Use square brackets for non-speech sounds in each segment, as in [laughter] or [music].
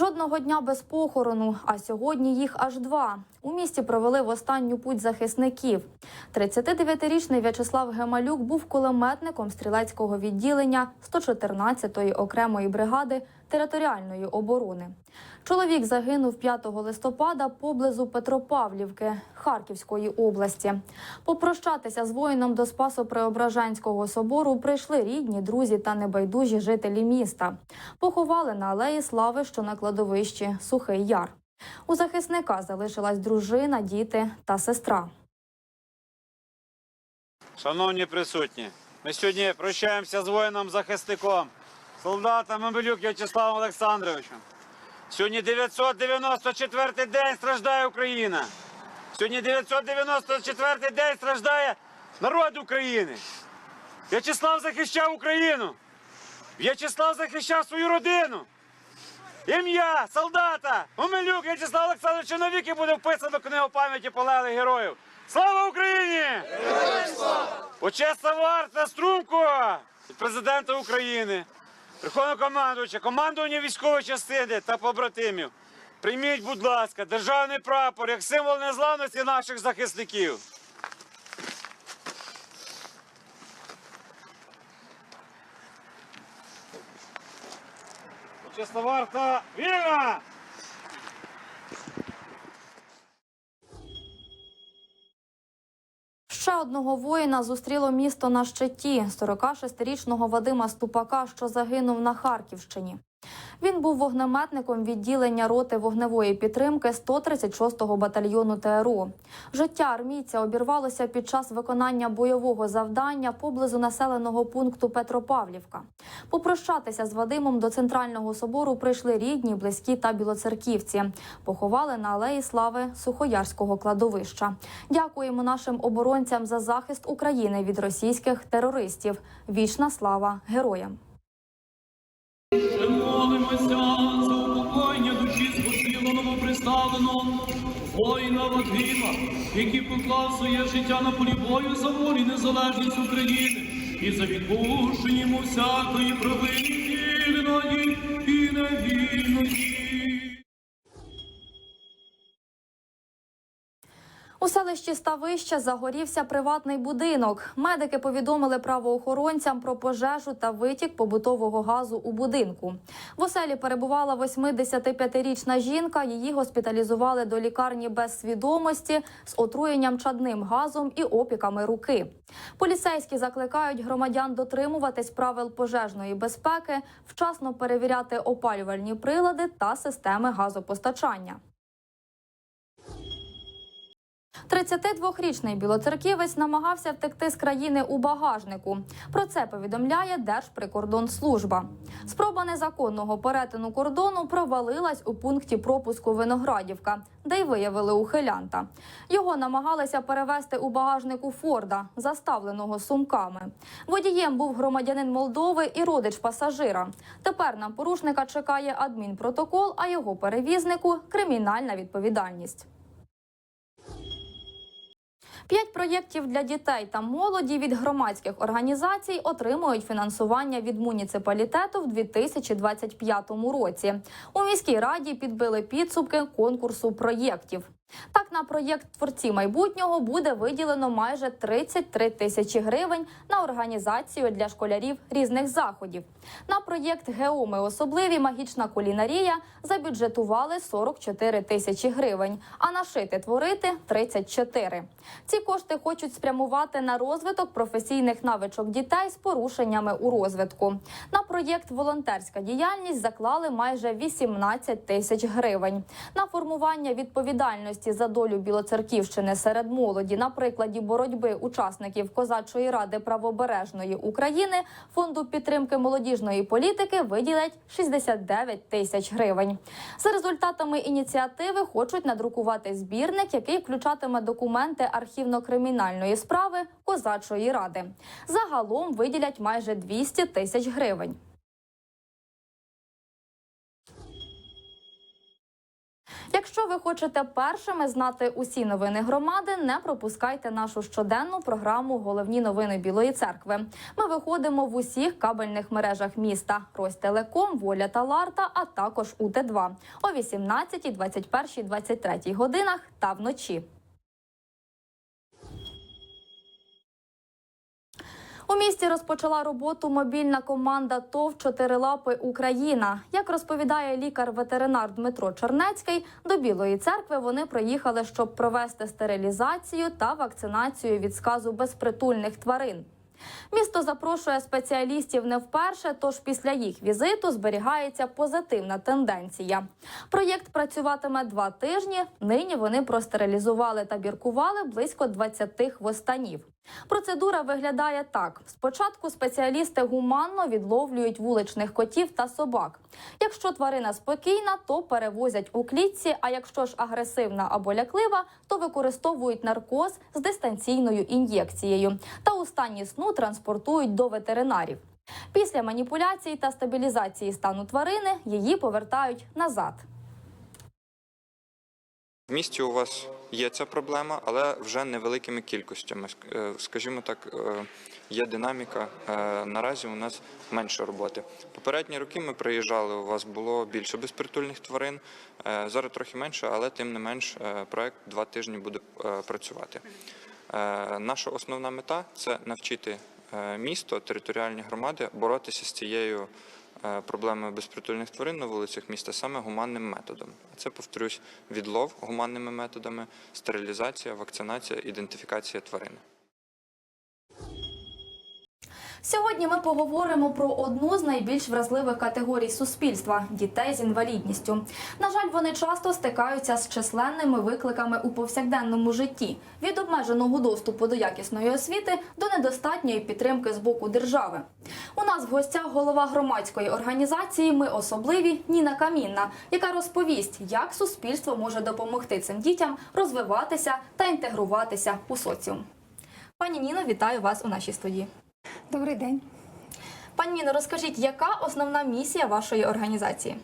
Жодного дня без похорону, а сьогодні їх аж два. У місті провели в останню путь захисників. 39-річний В'ячеслав Гемалюк був кулеметником стрілецького відділення 114-ї окремої бригади територіальної оборони. Чоловік загинув 5 листопада поблизу Петропавлівки Харківської області. Попрощатися з воїном до Спасо-Преображенського собору прийшли рідні, друзі та небайдужі жителі міста. Поховали на алеї Слави, що на кладовищі Сухий Яр. У захисника залишилась дружина, діти та сестра. Шановні присутні, ми сьогодні прощаємося з воїном-захисником, солдатом Мебелюк В'ячеславом Олександровичем. Сьогодні 994 день страждає Україна. Сьогодні 994 день страждає народ України. В'ячеслав захищав Україну. В'ячеслав захищав свою родину. Ім'я солдата Омелюк В'ячеслав Олександровича навіки буде вписано в книгу пам'яті полеглих героїв. Слава Україні! Почесна варта Струмко від президента України, Верховного командувача, командування військової частини та побратимів. Прийміть, будь ласка, державний прапор як символ незламності наших захисників. Почесна варта вільна! Одного воїна зустріло місто на щиті 46-річного Вадима Ступака, що загинув на Харківщині. Він був вогнеметником відділення роти вогневої підтримки 136-го батальйону ТРО. Життя армійця обірвалося під час виконання бойового завдання поблизу населеного пункту Петропавлівка. Попрощатися з Вадимом до центрального собору прийшли рідні, близькі та білоцерківці. Поховали на алеї слави Сухоярського кладовища. Дякуємо нашим оборонцям за захист України від російських терористів. Вічна слава героям! Ще молимося за упокоєння душі спосиланого приставленого воїна Вадима, який поклав своє життя на полі бою за волю і незалежність України і за відпущення йому всякої провини вільної і невільної. У селищі Ставище загорівся приватний будинок. Медики повідомили правоохоронцям про пожежу та витік побутового газу у будинку. В оселі перебувала 85-річна жінка. Її госпіталізували до лікарні без свідомості з отруєнням чадним газом і опіками руки. Поліцейські закликають громадян дотримуватись правил пожежної безпеки, вчасно перевіряти опалювальні прилади та системи газопостачання. 32-річний білоцерківець намагався втекти з країни у багажнику. Про це повідомляє Держприкордонслужба. Спроба незаконного перетину кордону провалилась у пункті пропуску Виноградівка, де й виявили ухилянта. Його намагалися перевезти у багажнику Форда, заставленого сумками. Водієм був громадянин Молдови і родич пасажира. Тепер на порушника чекає адмінпротокол, а його перевізнику кримінальна відповідальність. П'ять проєктів для дітей та молоді від громадських організацій отримують фінансування від муніципалітету в 2025 році. У міській раді підбили підсумки конкурсу проєктів. Так, на проєкт творці майбутнього буде виділено майже 33 тисячі гривень на організацію для школярів різних заходів. На проєкт Геоми особливі магічна кулінарія забюджетували 44 тисячі гривень, а на шити творити 34. Ці кошти хочуть спрямувати на розвиток професійних навичок дітей з порушеннями у розвитку. На проєкт волонтерська діяльність заклали майже 18 тисяч гривень. На формування відповідальності за долю Білоцерківщини серед молоді на прикладі боротьби учасників Козачої ради правобережної України фонду підтримки молодіжної політики виділять 69 тисяч гривень. За результатами ініціативи хочуть надрукувати збірник, який включатиме документи архівно-кримінальної справи Козачої ради. Загалом виділять майже 200 тисяч гривень. Якщо ви хочете першими знати усі новини громади, не пропускайте нашу щоденну програму Головні новини Білої церкви. Ми виходимо в усіх кабельних мережах міста: Ростелеком, Воля та Ларта, а також УТ2 о 18, 21, 23 годинах та вночі. У місті розпочала роботу мобільна команда ТОВ «Чотирилапи Україна. Як розповідає лікар-ветеринар Дмитро Чернецький, до Білої церкви вони приїхали, щоб провести стерилізацію та вакцинацію від сказу безпритульних тварин. Місто запрошує спеціалістів не вперше, тож після їх візиту зберігається позитивна тенденція. Проєкт працюватиме два тижні. Нині вони простерилізували та біркували близько 20 хвостанів. Процедура виглядає так: спочатку спеціалісти гуманно відловлюють вуличних котів та собак. Якщо тварина спокійна, то перевозять у клітці. А якщо ж агресивна або ляклива, то використовують наркоз з дистанційною ін'єкцією та у стані сну транспортують до ветеринарів. Після маніпуляцій та стабілізації стану тварини її повертають назад. В місті у вас є ця проблема, але вже невеликими кількостями. Е, Скажімо так, е, є динаміка. Е, Наразі у нас менше роботи. Попередні роки ми приїжджали, у вас було більше безпритульних тварин. Зараз трохи менше, але тим не менш проект два тижні буде працювати. Наша основна мета це навчити місто, територіальні громади боротися з цією е, проблемою безпритульних тварин на вулицях міста саме гуманним методом. Це, повторюсь, відлов гуманними методами, стерилізація, вакцинація, ідентифікація тварини. Сьогодні ми поговоримо про одну з найбільш вразливих категорій суспільства дітей з інвалідністю. На жаль, вони часто стикаються з численними викликами у повсякденному житті від обмеженого доступу до якісної освіти до недостатньої підтримки з боку держави. У нас в гостях голова громадської організації Ми особливі Ніна Камінна, яка розповість, як суспільство може допомогти цим дітям розвиватися та інтегруватися у соціум. Пані Ніно, вітаю вас у нашій студії. Добрий день. Пані Ніно, розкажіть, яка основна місія вашої організації?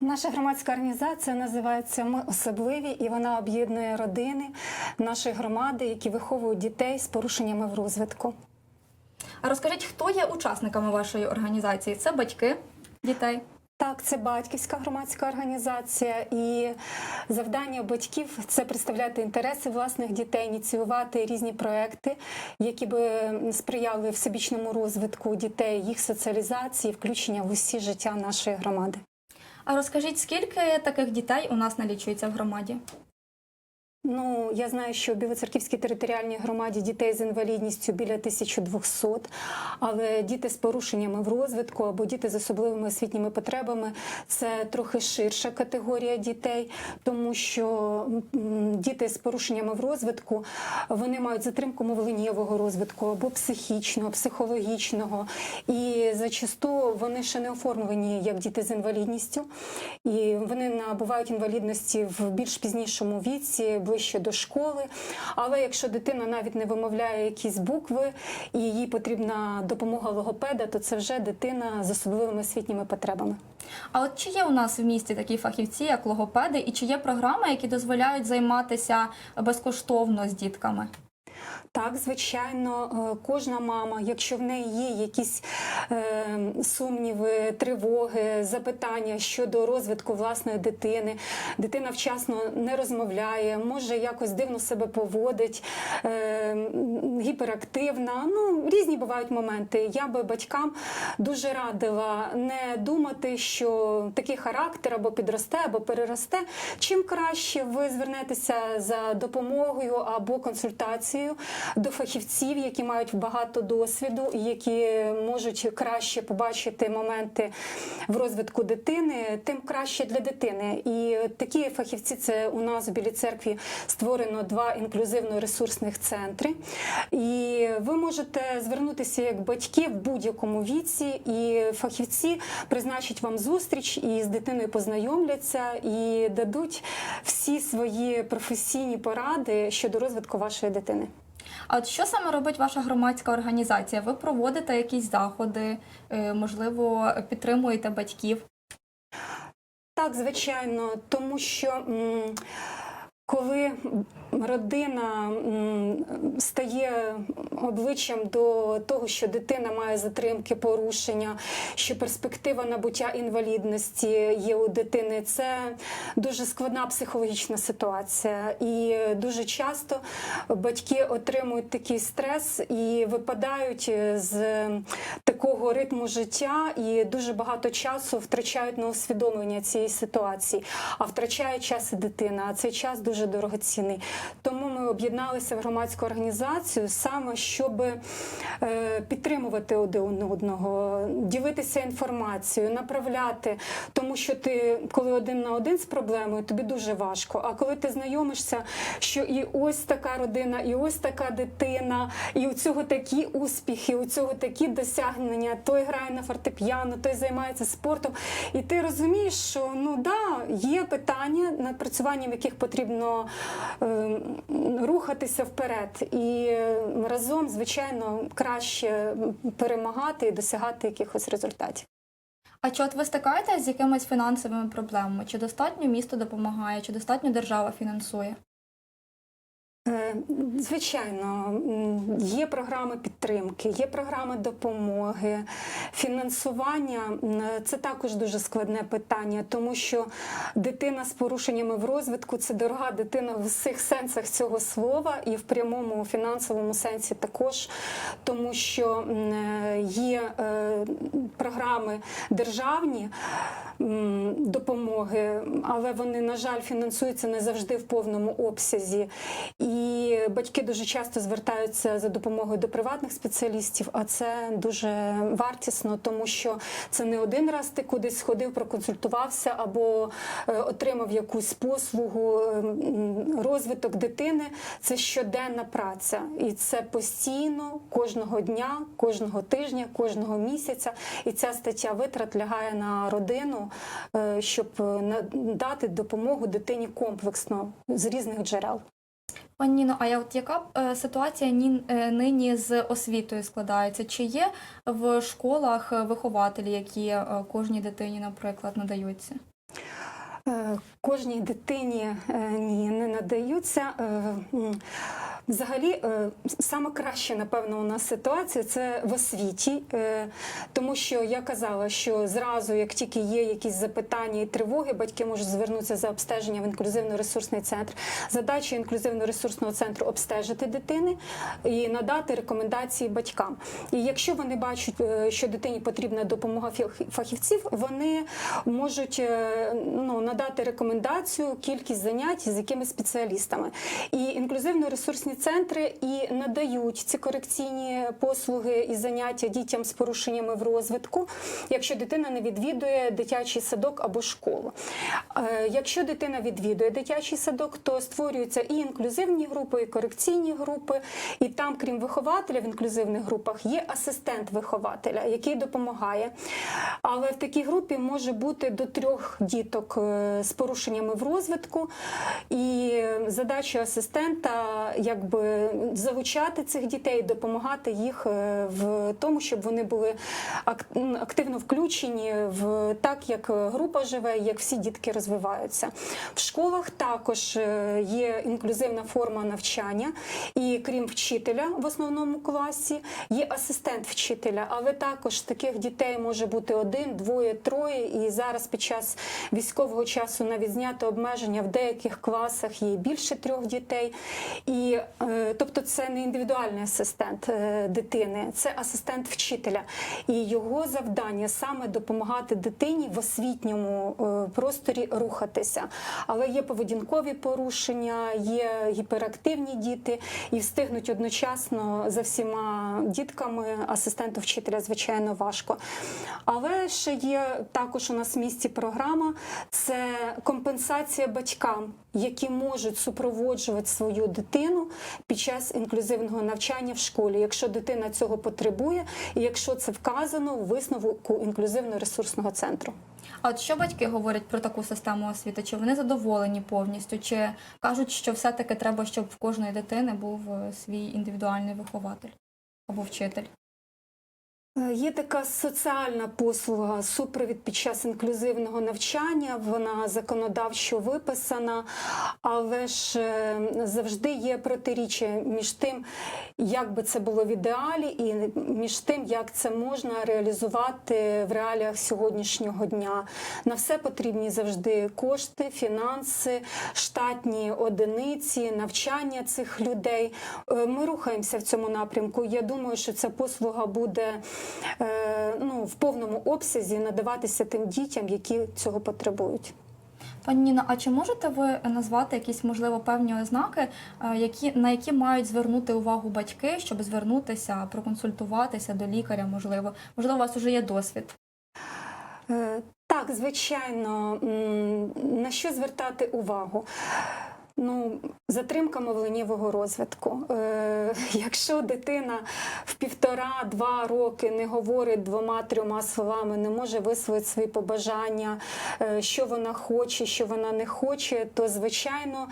Наша громадська організація називається Ми особливі і вона об'єднує родини нашої громади, які виховують дітей з порушеннями в розвитку. А розкажіть, хто є учасниками вашої організації? Це батьки дітей. Так, це батьківська громадська організація, і завдання батьків це представляти інтереси власних дітей, ініціювати різні проекти, які би сприяли всебічному розвитку дітей, їх соціалізації, включення в усі життя нашої громади. А розкажіть, скільки таких дітей у нас налічується в громаді? Ну, я знаю, що в Білоцерківській територіальній громаді дітей з інвалідністю біля 1200, але діти з порушеннями в розвитку або діти з особливими освітніми потребами це трохи ширша категорія дітей, тому що діти з порушеннями в розвитку вони мають затримку мовленнєвого розвитку або психічного, психологічного, і зачасту вони ще не оформлені як діти з інвалідністю, і вони набувають інвалідності в більш пізнішому віці, ближче до школи. Але якщо дитина навіть не вимовляє якісь букви і їй потрібна допомога логопеда, то це вже дитина з особливими освітніми потребами. А от чи є у нас в місті такі фахівці, як логопеди, і чи є програми, які дозволяють займатися безкоштовно з дітками? Так, звичайно, е, кожна мама, якщо в неї є якісь е, сумніви, тривоги, запитання щодо розвитку власної дитини, дитина вчасно не розмовляє, може якось дивно себе поводить, е, гіперактивна. Ну, різні бувають моменти. Я би батькам дуже радила не думати, що такий характер або підросте, або переросте. Чим краще ви звернетеся за допомогою або консультацією до фахівців, які мають багато досвіду які можуть краще побачити моменти в розвитку дитини, тим краще для дитини. І такі фахівці це у нас у Білій церкві створено два інклюзивно-ресурсних центри. І ви можете звернутися як батьки в будь-якому віці, і фахівці призначать вам зустріч і з дитиною познайомляться і дадуть всі свої професійні поради щодо розвитку вашої дитини. А от що саме робить ваша громадська організація? Ви проводите якісь заходи, е, можливо, підтримуєте батьків? Так, звичайно, тому що м, коли родина стає обличчям до того, що дитина має затримки, порушення, що перспектива набуття інвалідності є у дитини, це дуже складна психологічна ситуація. І дуже часто батьки отримують такий стрес і випадають з такого ритму життя, і дуже багато часу втрачають на усвідомлення цієї ситуації, а втрачає час і дитина. А цей час дуже дорогоцінний. Тому об'єдналися в громадську організацію саме щоб е, підтримувати один одного, ділитися інформацією, направляти. Тому що ти, коли один на один з проблемою, тобі дуже важко. А коли ти знайомишся, що і ось така родина, і ось така дитина, і у цього такі успіхи, у цього такі досягнення, той грає на фортепіано, той займається спортом. І ти розумієш, що ну да, є питання, напрацюванням яких потрібно е, рухатися вперед. І разом, звичайно, краще перемагати і досягати якихось результатів. А чи от ви стикаєтесь з якимись фінансовими проблемами? Чи достатньо місто допомагає, чи достатньо держава фінансує? Е, Звичайно, є програми підтримки, є програми допомоги, фінансування це також дуже складне питання, тому що дитина з порушеннями в розвитку це дорога дитина в всіх сенсах цього слова, і в прямому фінансовому сенсі також, тому що є е, програми державні допомоги, але вони, на жаль, фінансуються не завжди в повному обсязі. І батьки дуже часто звертаються за допомогою до приватних спеціалістів, а це дуже вартісно, тому що це не один раз ти кудись сходив, проконсультувався або е, отримав якусь послугу. е, Розвиток дитини це щоденна праця, і це постійно кожного дня, кожного тижня, кожного місяця. І ця стаття витрат лягає на родину, е, щоб е, надати допомогу дитині комплексно з різних джерел. Пані Ніно, а я от яка е, ситуація ні- е, нині з освітою складається? Чи є в школах е, вихователі, які е, кожній дитині, наприклад, надаються? Е, Кожній дитині е, ні не надаються. Е, Взагалі, е, саме краще, напевно, у нас ситуація це в освіті, е, тому що я казала, що зразу, як тільки є якісь запитання і тривоги, батьки можуть звернутися за обстеження в інклюзивно-ресурсний центр. Задача інклюзивно-ресурсного центру обстежити дитини і надати рекомендації батькам. І якщо вони бачать, е, що дитині потрібна допомога фахівців, вони можуть ну, надати рекомендацію, кількість занять з якими спеціалістами. І інклюзивно-ресурсні центри і надають ці корекційні послуги і заняття дітям з порушеннями в розвитку, якщо дитина не відвідує дитячий садок або школу. Е, Якщо дитина відвідує дитячий садок, то створюються і інклюзивні групи, і корекційні групи. І там, крім вихователя в інклюзивних групах, є асистент вихователя, який допомагає. Але в такій групі може бути до трьох діток е, з порушеннями в розвитку. І задача асистента якби залучати цих дітей, допомагати їх е, в тому, щоб вони були активно включені в так, як група живе, як всі дітки розвиваються. В школах також е, є інклюзивна форма навчання, і крім вчителя в основному класі, є асистент вчителя, але також таких дітей може бути один, двоє, троє. І зараз під час військового часу навіть знято обмеження в деяких класах є більше трьох дітей. І тобто це не індивідуальний асистент е, дитини, це асистент вчителя. І його завдання саме допомагати дитині в освітньому е, просторі рухатися. Але є поведінкові порушення, є гіперактивні діти, і встигнуть одночасно за всіма дітками асистенту вчителя, звичайно, важко. Але ще є також у нас в місті програма це компенсація батькам, які можуть супроводжувати свою дитину під час інклюзивного навчання в школі, якщо дитина цього потребує, і якщо це вказано у висновку інклюзивно-ресурсного центру. А от що батьки говорять про таку систему освіти? Чи вони задоволені повністю? Чи кажуть, що все-таки треба, щоб в кожної дитини був е, свій індивідуальний вихователь або вчитель? Е, Є така соціальна послуга супровід під час інклюзивного навчання. Вона законодавчо виписана, але ж е, завжди є протиріччя між тим, як би це було в ідеалі, і між тим, як це можна реалізувати в реаліях сьогоднішнього дня. На все потрібні завжди кошти, фінанси, штатні одиниці, навчання цих людей. Е, Ми рухаємося в цьому напрямку. Я думаю, що ця послуга буде ну, в повному обсязі надаватися тим дітям, які цього потребують. Пані Ніно, а чи можете ви назвати якісь можливо певні ознаки, е, які на які мають звернути увагу батьки, щоб звернутися, проконсультуватися до лікаря? Можливо, можливо, у вас вже є досвід. Е, Так, звичайно, на що звертати увагу? Ну, затримка мовленнєвого розвитку. Е, якщо дитина в півтора-два роки не говорить двома-трьома словами, не може висловити свої побажання, е, що вона хоче, що вона не хоче, то звичайно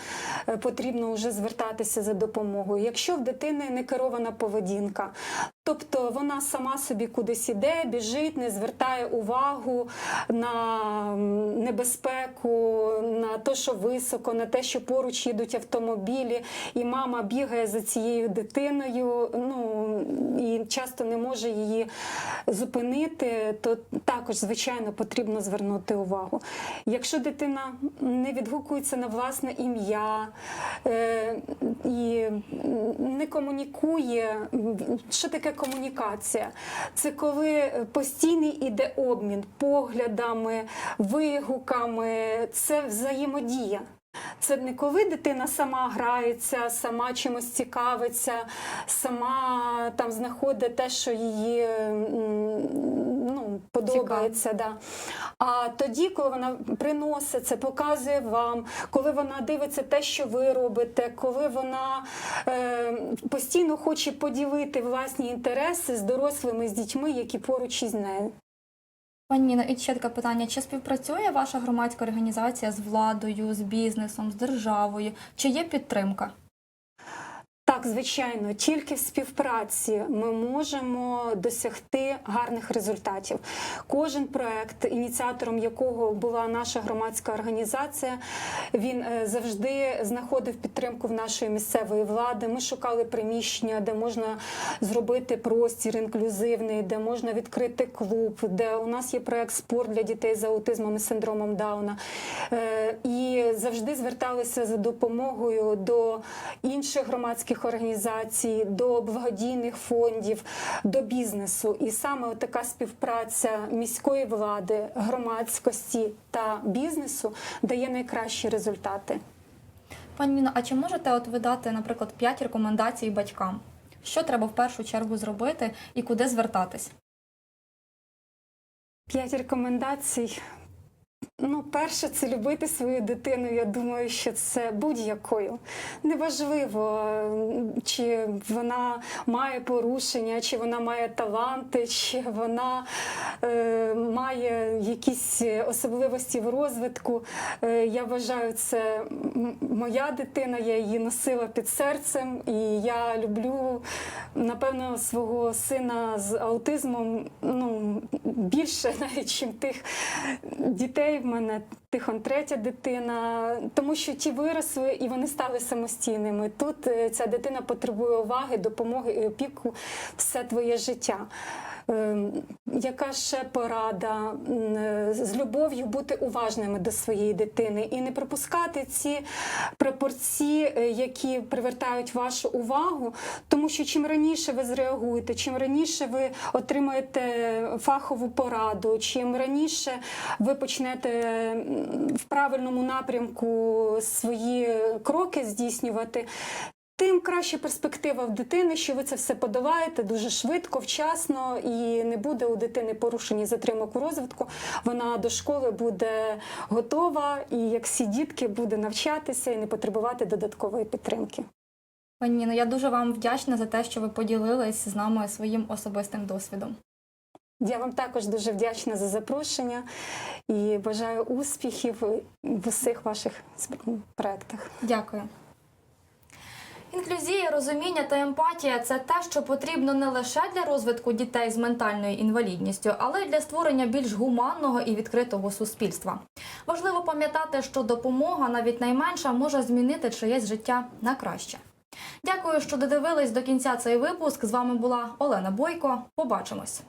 е, потрібно вже звертатися за допомогою. Якщо в дитини не керована поведінка, тобто вона сама собі кудись іде, біжить, не звертає увагу на небезпеку, на те, що високо, на те, що поруч їдуть автомобілі, і мама бігає за цією дитиною, ну і часто не може її зупинити, то також, звичайно, потрібно звернути увагу. Якщо дитина не відгукується на власне ім'я е, і не комунікує, що таке комунікація? Це коли постійний іде обмін поглядами, вигуками, це взаємодія. Це не коли дитина сама грається, сама чимось цікавиться, сама там знаходить те, що її подобається. Да. А тоді, коли вона приносить це, показує вам, коли вона дивиться те, що ви робите, коли вона е, постійно хоче поділити власні інтереси з дорослими, з дітьми, які поруч із нею. Пані Ніно, і ще таке питання: чи співпрацює ваша громадська організація з владою, з бізнесом, з державою? Чи є підтримка? Так, звичайно, тільки в співпраці ми можемо досягти гарних результатів. Кожен проект, ініціатором якого була наша громадська організація, він е, завжди знаходив підтримку в нашої місцевої влади. Ми шукали приміщення, де можна зробити простір інклюзивний, де можна відкрити клуб, де у нас є проект спорт для дітей з аутизмом і синдромом Дауна. Е, І завжди зверталися за допомогою до інших громадських організацій, до благодійних фондів, до бізнесу. І саме така співпраця міської влади, громадськості та бізнесу дає найкращі результати. Пані Ніно, а чи можете от ви дати, наприклад, 5 рекомендацій батькам? Що треба в першу чергу зробити і куди звертатись? П'ять рекомендацій. Ну, перше, це любити свою дитину. Я думаю, що це будь-якою. Неважливо, чи вона має порушення, чи вона має таланти, чи вона е, має якісь особливості в розвитку. Е, я вважаю, це моя дитина, я її носила під серцем, і я люблю, напевно, свого сина з аутизмом ну, більше [laughs] навіть, чим тих дітей мене. Тихон третя дитина, тому що ті виросли і вони стали самостійними. Тут е, ця дитина потребує уваги, допомоги і опіку все твоє життя. Ем, Яка ще порада е, з любов'ю бути уважними до своєї дитини і не пропускати ці прапорці, е, які привертають вашу увагу, тому що чим раніше ви зреагуєте, чим раніше ви отримаєте фахову пораду, чим раніше ви почнете в правильному напрямку свої кроки здійснювати. Тим краще перспектива в дитини, що ви це все подолаєте дуже швидко, вчасно, і не буде у дитини порушень і затримок у розвитку. Вона до школи буде готова, і як всі дітки буде навчатися і не потребувати додаткової підтримки. Пані Ніно, я дуже вам вдячна за те, що ви поділились з нами своїм особистим досвідом. Я вам також дуже вдячна за запрошення і бажаю успіхів в усіх ваших проектах. Дякую. Інклюзія, розуміння та емпатія це те, що потрібно не лише для розвитку дітей з ментальною інвалідністю, але й для створення більш гуманного і відкритого суспільства. Важливо пам'ятати, що допомога, навіть найменша, може змінити чиєсь життя на краще. Дякую, що додивились до кінця цей випуск. З вами була Олена Бойко. Побачимось.